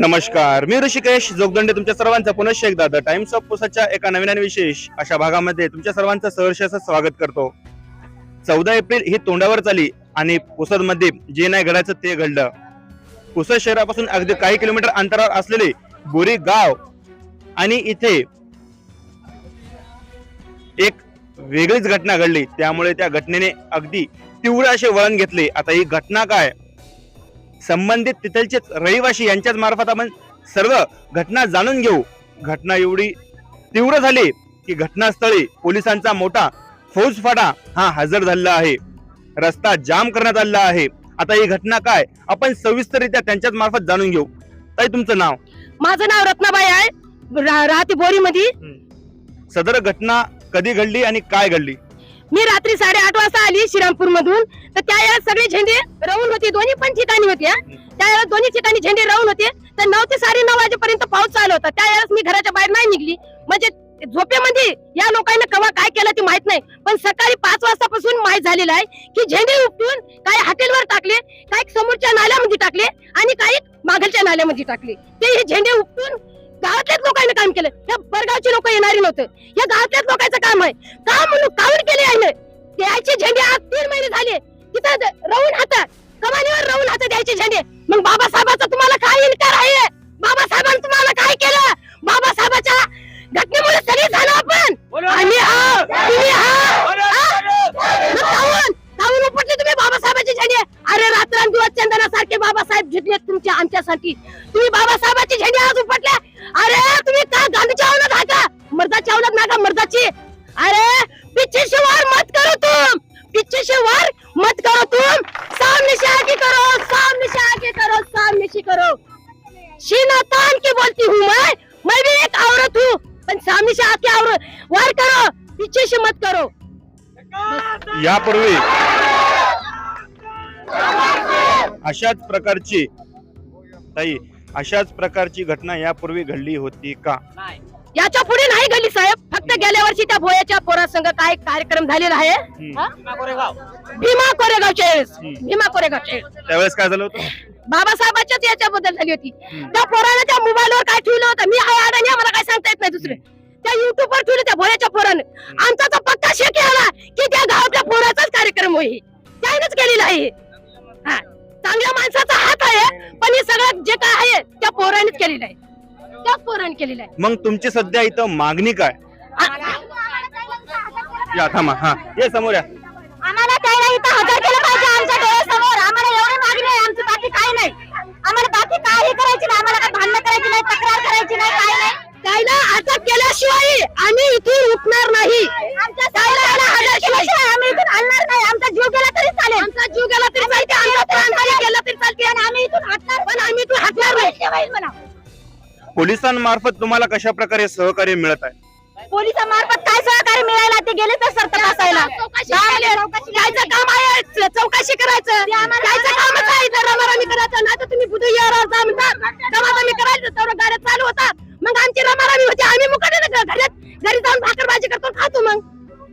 नमस्कार मी ऋषिकेश जोगदंडे तुमच्या सर्वांचं पुनश्च एकदा द टाइम्स ऑफ पुसाच्या एका नवीन आणि विशेष अशा भागामध्ये तुमच्या सर्वांचं सहर्ष असं स्वागत करतो. चौदा एप्रिल ही तोंडावर चाली आणि पुसदमध्ये जे नाही घडायचं ते घडलं. पुसद शहरापासून अगदी काही किलोमीटर अंतरावर असलेले बोरी गाव आणि इथे एक वेगळीच घटना घडली. त्यामुळे त्या घटनेने अगदी तीव्र असे वळण घेतले. आता ही घटना काय? संबंधित तिथलचे रहिवासी यांच्याच मार्फत आपण सर्व घटना जाणून घेऊ. घटना एवढी तीव्र झाली की घटनास्थळी पोलिसांचा मोठा फौजफाटा हा हजर झालेला आहे. रस्ता जाम करण्यात आलेला आहे. आता ही घटना काय? आपण सविस्तररित्या त्यांच्याच मार्फत जाणून घेऊ. ताई तुमचं नाव? माझं नाव रत्नाबाई आहे. राहते बोरी मध्ये सदर घटना कधी घडली आणि काय घडली? मी रात्री साडेआठ वाजता आली श्रीरामपूर मधून तर त्यावेळेस सगळे झेंडे राहून होते. दोन्ही पण ठिकाणी होते. त्यावेळेस दोन्ही ठिकाणी झेंडे राहून होते. तर नऊ ते साडे नऊ वाजेपर्यंत पाऊस चालू होता. त्यावेळेस मी घराच्या बाहेर नाही निघली. म्हणजे झोपेमध्ये या लोकांना कवा काय केलं ते माहीत नाही. पण सकाळी पाच वाजतापासून माहीत झालेलं आहे की झेंडे उपटून काही हॉटेलवर टाकले काही समोरच्या नाल्यामध्ये टाकले आणि काही मागलच्या नाल्यामध्ये टाकले. ते हे झेंडे उपटून केलं. या परगावची लोक येणारी नव्हते. या गावातल्याच लोकांचं काम आहे. का म्हणून काऊन केले आहे? द्यायचे झेंडे आज तीन महिने झाले. तिथं राहून हात कमानीवर राहून हात द्यायचे झेंडे. मग बाबा तुम्हाला काय इन्कार आहे बाबासाहेबांनी तुम्हाला काय केलं बाबासाहेबाच्या घटनेमुळे सगळे झालो आपण आम्ही आहो, तुम्ही आहो. हा? मग काहून काहून उपटले तुम्ही बाबासाहेबाचे झेंडे अरे रात्रंदिवस चंदनासारखे बाबासाहेब झुटले तुमच्या की? तुम्ही बाबासाहेबांची झेंडे आज उपटल्या अरे तुम्ही का गांधीच्या औलाद हा का? मर्दाची औलाद ना का मर्दाची? अरे पीछे से वार मत करो तुम! पीछे से वार मत करो तुम! सामने से आगे करो सामने से आगे करो सामने से करो। सीना तान के बोलती हूँ मैं मैं भी एक औरत हूँ। पण सामने से आके औरत वार करो पीछे से मत करो। यापूर्वी अशाच प्रकारची ताई अशाच प्रकारची घटना यापूर्वी घडली होती का? याच्यापुढे नाही घडली साहेब. फक्त गेल्या वर्षी त्या भोयाच्या पोरासंग काय कार्यक्रम झालेला आहे. हा? भीमा कोरेगावच्या वेळेस. भीमा कोरेगावच्या वेळेस त्यावेळेस काय झालं होतं? बाबासाहेबांच्याच याच्याबद्दल झाली होती. त्या पोरानं त्या मोबाईलवर काय ठेवलं होतं? मी आहे अडाणी मला काय सांगता येत नाही दुसरे. त्या युट्यूब वर ठेवलं त्या भोयाच्या पोरानं. आमचा तर पक्का शेक आला की त्या गावातल्या पोराचाच कार्यक्रम होई त्यानेच केलेला आहे. हा. चांगल्या माणसाचा हात आहे पण हे सगळं जे काय आहे त्या पोरानेच केलेलं आहे. त्याच पोराने केलेलं आहे. मग तुमची सध्या इथं मागणी काय? या थांबा हा. ये समोर या. आम्हाला त्याला इथं हजर केलं पाहिजे आमच्या डोळ्यासमोर. आम्हाला एवढी मागणी आहे आमची बाकी काही नाही. आम्हाला बाकी काही करायची नाही आम्हाला काय भांडण करायची नाही तक्रार करायची नाही काय नाही. त्याला अटक केल्याशिवाय आम्ही इथून उठणार नाही. त्याला याला हजर केल्याशिवाय आम्ही इथून हलणार नाही आमचा जीव गेला तरी चालेल आमचा जीव गेला तरी चालते आमचा प्राण जरी गेला तरी चालते आणि आम्ही इथून हटणार पण आम्ही इथून हटणार नाही पोलिसांमार्फत तुम्हाला कशा प्रकारे सहकार्य मिळत आहे? पोलिसांमार्फत काय सहकार्य मिळायला? ते गेले तर सर तपासायला. जायचं काम आहे. च- चौकशी करायचं. जायचं कामच आहे. तर रमारमी करायचं. नाही तर तुम्ही बुधू यावर जा म्हणतात रमारमी करायचं. तेवढं गाड्या चालू होतात मग आमची रमारमी होती. आम्ही मुकाटे घरात घरी जाऊन भाकरबाजी करतो खातो मग.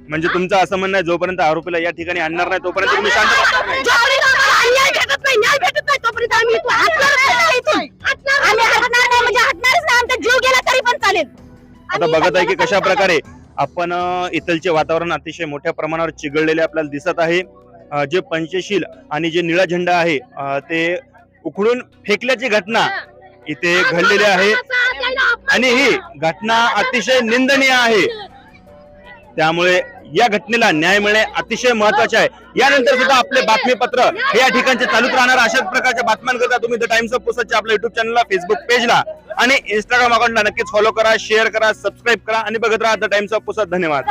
म्हणजे तुमचं असं म्हणणं आहे जोपर्यंत आरोपीला या ठिकाणी आणणार नाही तोपर्यंत तुम्ही शांत बसणार नाही जोपर्यंत आम्हाला अन्याय भेटत नाही. न्याय भेटत नाही. तोपर्यंत आम्ही इथून हटणारच नाही. इथून. आता बघत आहे की कशा प्रकारे आपण इथलचे वातावरण अतिशय मोठ्या प्रमाणावर चिघळलेले आपल्याला दिसत आहे. जे पंचशील आणि जे निळा झेंडा आहे ते उखडून फेकल्याची घटना इथे घडलेली आहे. आणि ही घटना अतिशय निंदनीय आहे. त्यामुळे या घटनेला न्याय मिळणे अतिशय महत्त्वाचे आहे. यानंतर सुद्धा आपले बातमीपत्र हे या ठिकाणचे चालूच राहणार. अशाच प्रकारच्या बातम्यांकरता तुम्ही द टाइम्स ऑफ पुसतच्या आपल्या युट्यूब चॅनलला फेसबुक पेजला आणि इंस्टाग्राम अकाउंटला नक्कीच फॉलो करा शेअर करा सबस्क्राईब करा आणि बघत राहा द टाइम्स ऑफ पुसत धन्यवाद.